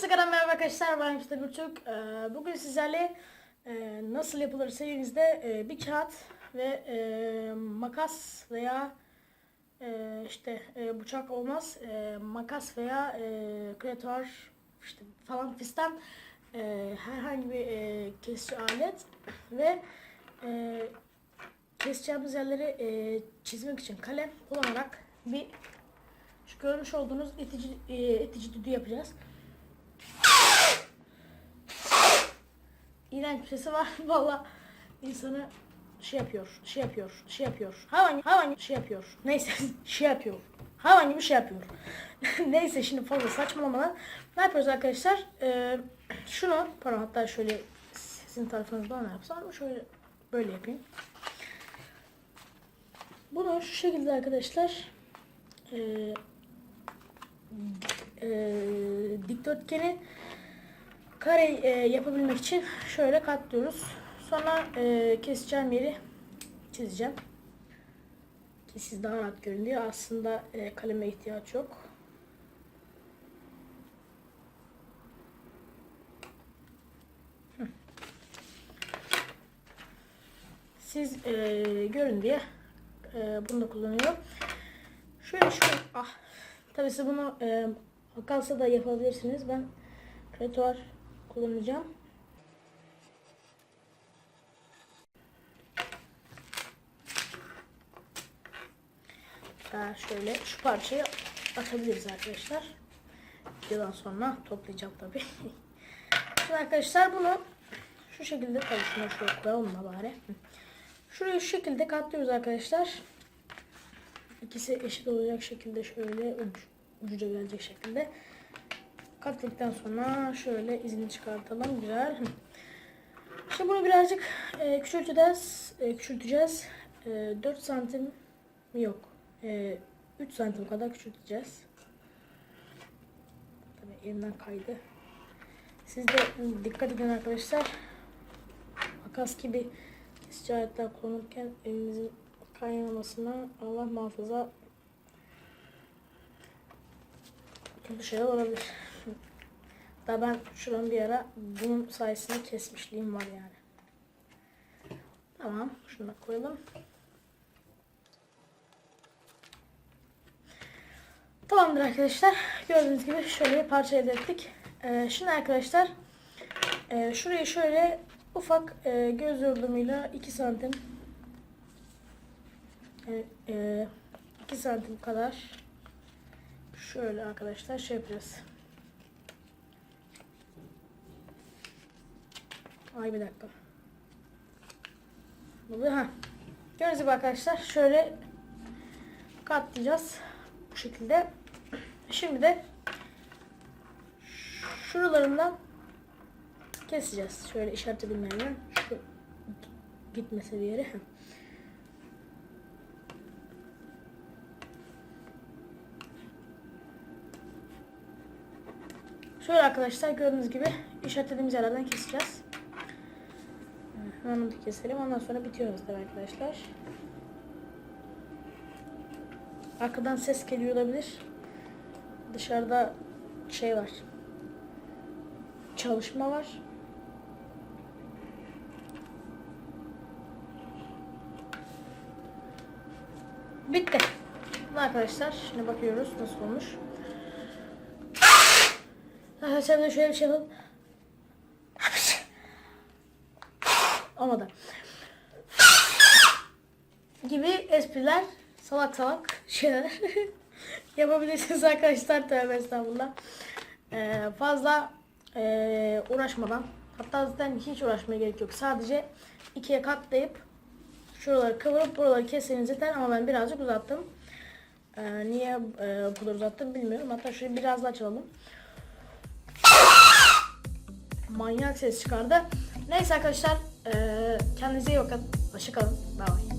Instagram merhaba arkadaşlar ben işte Gürtürk. Ee, bugün sizlerle e, nasıl yapılır serimizde e, bir kağıt ve e, makas veya e, işte e, bıçak olmaz e, makas veya e, kreatör işte falan fistan e, herhangi bir e, kesici alet ve e, keseceğimiz yerleri e, çizmek için kalem kullanarak bir şu görmüş olduğunuz itici, e, itici düdüğü yapacağız. İğrenç bir sesi var. Valla insanı şey yapıyor, şey yapıyor, şey yapıyor. Hayvan, hayvan şey yapıyor. Neyse, şey yapıyor. Hayvan gibi şey yapıyor. Neyse şimdi fazla saçmalamadan ne yapıyoruz arkadaşlar? Ee, şunu, pardon hatta şöyle sizin tarafınızda ne yapsam şöyle böyle yapayım. Bunu şu şekilde arkadaşlar eee e, dikdörtgeni kare e, yapabilmek için şöyle katlıyoruz. Sonra e, keseceğim yeri çizeceğim. Ki siz daha rahat görün diye aslında e, kaleme ihtiyaç yok. Siz e, görün diye e, bunu da kullanıyorum. Şöyle şöyle ah Tabii siz bunu e, makalsa da yapabilirsiniz. Ben kreatuar kullanacağım. Daha şöyle şu parçayı atabiliriz arkadaşlar. Videodan sonra toplayacağım tabii. Şimdi arkadaşlar bunu şu şekilde tabii şunu şöyle koyalım bari. Şurayı şu şekilde katlıyoruz arkadaşlar. İkisi eşit olacak şekilde şöyle uç, ucuca gelecek şekilde katladıktan sonra şöyle izini çıkartalım güzel. Şimdi bunu birazcık e, küçülteceğiz. E, küçülteceğiz. E, 4 santim yok. E, 3 santim kadar küçülteceğiz. Tabii elimden kaydı. Siz de dikkat edin arkadaşlar. Makas gibi kesici aletler kullanırken elinizin kaynamasına Allah muhafaza kötü şeyler olabilir. Da ben şuran bir ara bunun sayesinde kesmişliğim var yani. Tamam. Şunu da koyalım. Tamamdır arkadaşlar. Gördüğünüz gibi şöyle bir parça elde ettik. Ee, şimdi arkadaşlar e, şurayı şöyle ufak e, göz yordamıyla 2 santim e, e, 2 santim kadar şöyle arkadaşlar şey yapacağız. Ay bir dakika. Ha. Gördüğünüz gibi arkadaşlar şöyle katlayacağız bu şekilde. Şimdi de şuralarından keseceğiz. Şöyle işaret edilmeyen şu gitmese bir yere. Şöyle arkadaşlar gördüğünüz gibi işaretlediğimiz yerlerden keseceğiz. Onu keselim. Ondan sonra bitiyoruz tabii arkadaşlar. Arkadan ses geliyor olabilir. Dışarıda şey var. Çalışma var. Bitti. Arkadaşlar şimdi bakıyoruz nasıl olmuş. Arkadaşlar de şöyle bir şey yapalım. Olmadı. Gibi espriler, salak salak şeyler yapabilirsiniz arkadaşlar. Tövbe estağfurullah. Ee, fazla e, uğraşmadan, hatta zaten hiç uğraşmaya gerek yok. Sadece ikiye katlayıp şuraları kıvırıp buraları keseniz yeter ama ben birazcık uzattım. Ee, niye e, bu kadar uzattım bilmiyorum. Hatta şöyle biraz daha açalım manyak ses çıkardı. Neyse arkadaşlar kendinize iyi bakın. Hoşçakalın. Bye bye.